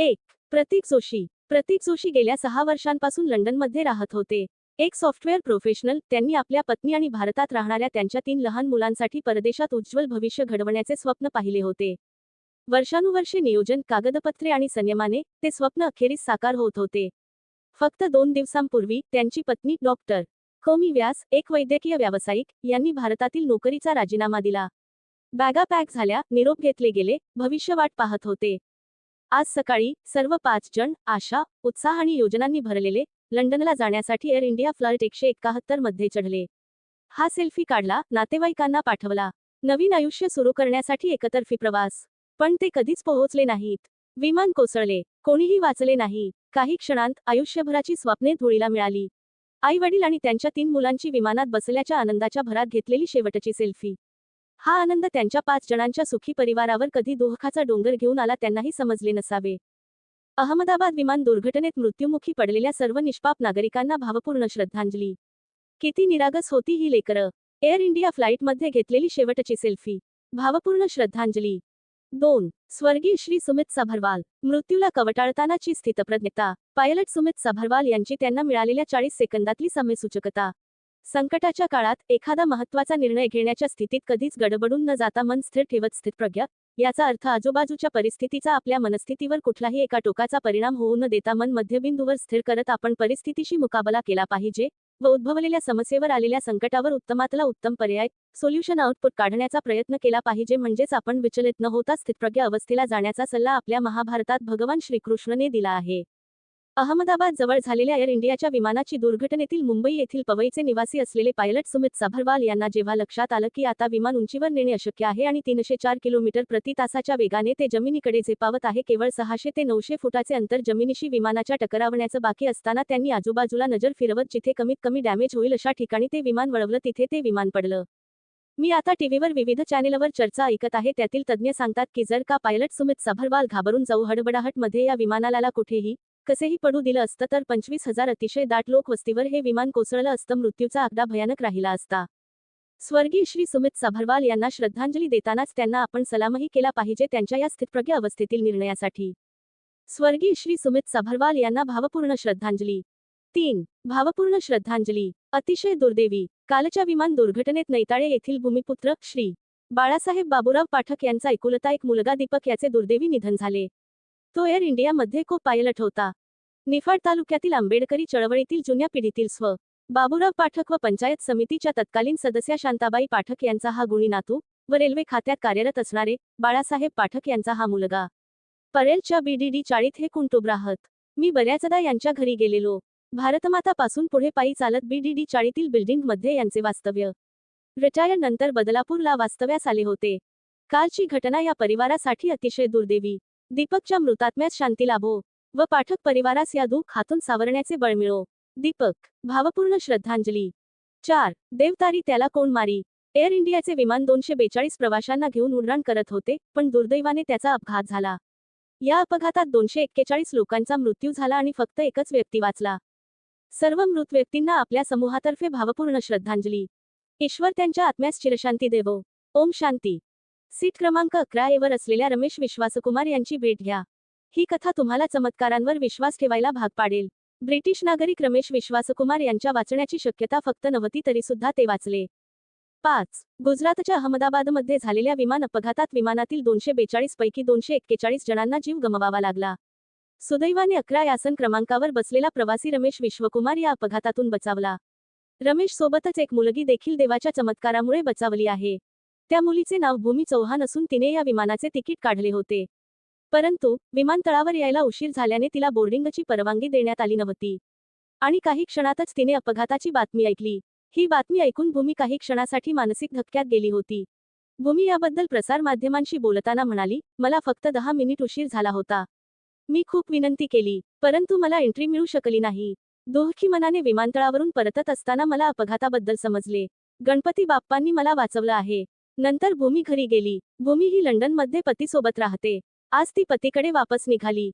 एक प्रतीक जोशी. प्रतीक जोशी गेल्या सहा वर्षांपासून लंडनमध्ये राहत होते. एक सॉफ्टवेअर प्रोफेशनल त्यांनी आपल्या पत्नी आणि भारतात राहणाऱ्या त्यांच्या तीन लहान मुलांसाठी परदेशात उज्ज्वल भविष्य घडवण्याचे स्वप्न पाहिले होते. वर्षानुवर्षे नियोजन कागदपत्रे आणि संयमाने ते स्वप्न अखेरीस साकार होत होते. फक्त दोन दिवसांपूर्वी त्यांची पत्नी डॉक्टर कोमी व्यास एक वैद्यकीय व्यावसायिक यांनी भारतातील नोकरीचा राजीनामा दिला. बॅगा पॅक झाल्या निरोप घेतले गेले भविष्य वाट पाहत होते. आज सकाळी सर्व पाच जण आशा उत्साह आणि योजनांनी भरलेले लंडनला जाण्यासाठी एअर इंडिया फ्लाईट एकशे एकाहत्तरमध्ये चढले. हा सेल्फी काढला नातेवाईकांना पाठवला. नवीन आयुष्य सुरू करण्यासाठी एकतर्फी प्रवास. पण ते कधीच पोहोचले नाहीत. विमान कोसळले. कोणीही वाचले नाही. काही क्षणांत आयुष्यभराची स्वप्ने धुळीला मिळाली. आई वडील आणि त्यांच्या तीन मुलांची विमानात बसल्याच्या आनंदाच्या भरात घेतलेली शेवटची सेल्फी. हा आनंद त्यांच्या पाच जणांच्या सुखी परिवारावर कधी दोहखाचा डोंगर घेऊन आला त्यांनाही समजले नसावे. अहमदाबाद विमान दुर्घटनेत मृत्युमुखी पडलेल्या सर्व निष्पाप नागरिकांना भावपूर्ण श्रद्धांजली. किती निरागस होती ही लेकरं. एअर इंडिया फ्लाईटमध्ये घेतलेली शेवटची सेल्फी. भावपूर्ण श्रद्धांजली. दोन. स्वर्गीय श्री सुमित सभरवाल. मृत्यूला कवटाळतानाची स्थितप्रज्ञता. पायलट सुमित सभरवाल यांची त्यांना मिळालेल्या चाळीस सेकंदातली समयसूचकता. संकटाच्या काळात एखादा महत्त्वाचा निर्णय घेण्याच्या स्थितीत कधीच गडबडून न जाता मन स्थिर ठेवत स्थितप्रज्ञ याचा अर्थ आजूबाजूच्या परिस्थितीचा आपल्या मनस्थितीवर कुठलाही एका टोकाचा परिणाम होऊ न देता मन मध्यबिंदूवर स्थिर करत आपण परिस्थितीशी मुकाबला केला पाहिजे व उद्भवलेल्या समस्येवर आलेल्या संकटावर उत्तमातला उत्तम पर्याय सोल्युशन आउटपुट काढण्याचा प्रयत्न केला पाहिजे म्हणजेच आपण विचलित न होता स्थितप्रज्ञ अवस्थेला जाण्याचा सल्ला आपल्या महाभारतात भगवान श्रीकृष्णने दिला आहे. अहमदाबाद जवळ झालेल्या एअर इंडियाच्या विमानाची दुर्घटनेतील मुंबई येथील पवईचे निवासी असलेले पायलट सुमित सभरवाल यांना जेव्हा लक्षात आलं की आता विमान उंचीवर नेणे अशक्य आहे आणि तीनशे चार किलोमीटर प्रति तासाच्या वेगाने ते जमिनीकडे झेपावत आहे केवळ सहाशे ते नऊशे फुटाचे अंतर जमिनीशी विमानाच्या टकरावण्याचं बाकी असताना त्यांनी आजूबाजूला नजर फिरवत जिथे कमीत कमी डॅमेज होईल अशा ठिकाणी ते विमान वळवलं तिथे ते विमान पडलं. मी आता टीव्हीवर विविध चॅनेलवर चर्चा ऐकत आहे त्यातील तज्ज्ञ सांगतात की जर का पायलट सुमित सभरवाल घाबरून जाऊ हडबडाहटमध्ये या विमानाला कुठेही कसेही पडू दिलं असतं तर पंचवीस हजार अतिशय दाट लोकवस्तीवर हे विमान कोसळलं असतं. मृत्यूचा आकडा भयानक राहिला असता. स्वर्गीय श्री सुमित साभरवाल यांना श्रद्धांजली देतानाच त्यांना आपण सलामही केला पाहिजे त्यांच्या या स्थितप्रज्ञ अवस्थेतील निर्णयासाठी. स्वर्गीय श्री सुमित सभरवाल यांना भावपूर्ण श्रद्धांजली. तीन. भावपूर्ण श्रद्धांजली. अतिशय दुर्दैवी. कालच्या विमान दुर्घटनेत नैताळे येथील भूमिपुत्र श्री. बाळासाहेब बाबूराव पाठक यांचा एकुलता एक मुलगा दीपक याचे दुर्दैवी निधन झाले. तो एअर इंडियामध्ये को पायलट होता. निफाड तालुक्यातील आंबेडकरी चळवळीतील जुन्या पिढीतील स्व. बाबुराव पाठक व पंचायत समितीच्या तत्कालीन सदस्या शांताबाई पाठक यांचा हा गुणी नातू व रेल्वे खात्यात कार्यरत असणारे बाळासाहेब पाठक यांचा हा मुलगा. परेलच्या बीडीडी चाळीत हे कुंटुब राहत मी बऱ्याचदा यांच्या घरी गेलेलो. भारतमाता पासून पुढे पायी चालत बीडीडी चाळीतील बिल्डिंगमध्ये यांचे वास्तव्य. रिटायर नंतर बदलापूरला वास्तव्यास आले होते. कालची घटना या परिवारासाठी अतिशय दुर्दैवी. दीपकच्या मृतात्म्यास शांती लाभो. व पाठक परिवारास या दुःख हातून सावरण्याचे बळ मिळो दीपक भावपूर्ण श्रद्धांजली. चार देवतारी त्याला कोण मारी? एअर इंडियाचे विमान दोनशे बेचाळीस प्रवाशांना घेऊन उड्डाण करत होते पण दुर्दैवाने त्याचा अपघात झाला. या अपघातात दोनशे एक्केचाळीस लोकांचा मृत्यू झाला आणि फक्त एकच व्यक्ती वाचला. सर्व मृत व्यक्तींना आपल्या समूहातर्फे भावपूर्ण श्रद्धांजली. ईश्वर त्यांच्या आत्म्यास चिरशांती देवो. ओम शांती. सीट क्रमांक अकरा एवर असलेल्या रमेश विश्वासकुमार यांची भेट घ्या. ही कथा तुम्हाला चमत्कारांवर विश्वास ठेवायला भाग पाडेल. ब्रिटिश नागरिक रमेश विश्वासकुमार यांच्या वाचण्याची शक्यता फक्त नव्हती तरी सुद्धा ते वाचले. पाच. गुजरातच्या अहमदाबादमध्ये झालेल्या विमान अपघातात विमानातील दोनशे बेचाळीस पैकी दोनशे एक्केचाळीस जणांना जीव गमवावा लागला. सुदैवाने अकरा यासन क्रमांकावर बसलेला प्रवासी रमेश विश्वकुमार या अपघातातून बचावला. रमेश सोबतच एक मुलगी देखील देवाच्या चमत्कारामुळे बचावली आहे. त्या मुलीचे नाव भूमी चौहान असून तिने या विमानाचे तिकीट काढले होते. परंतु विमानतळावर यायला उशीर झाल्याने तिला बोर्डिंगची परवानगी देण्यात आली नव्हती. आणि काही क्षणातच तिने अपघाताची बातमी ऐकली. ही बातमी ऐकून भूमी काही क्षणासाठी मानसिक धक्क्यात गेली होती. भूमी याबद्दल प्रसारमाध्यमांशी बोलताना म्हणाली मला फक्त दहा मिनिट उशीर झाला होता. मी खूप विनंती केली परंतु मला एंट्री मिळू शकली नाही. दोहकी मनाने विमानतळावरून परतत असताना मला अपघाताबद्दल समजले. गणपती बाप्पांनी मला वाचवलं आहे. नंतर भूमी घरी गेली. भूमी ही लंडनमध्ये पतीसोबत राहते. आज ती पतीकडे वापस निघाली.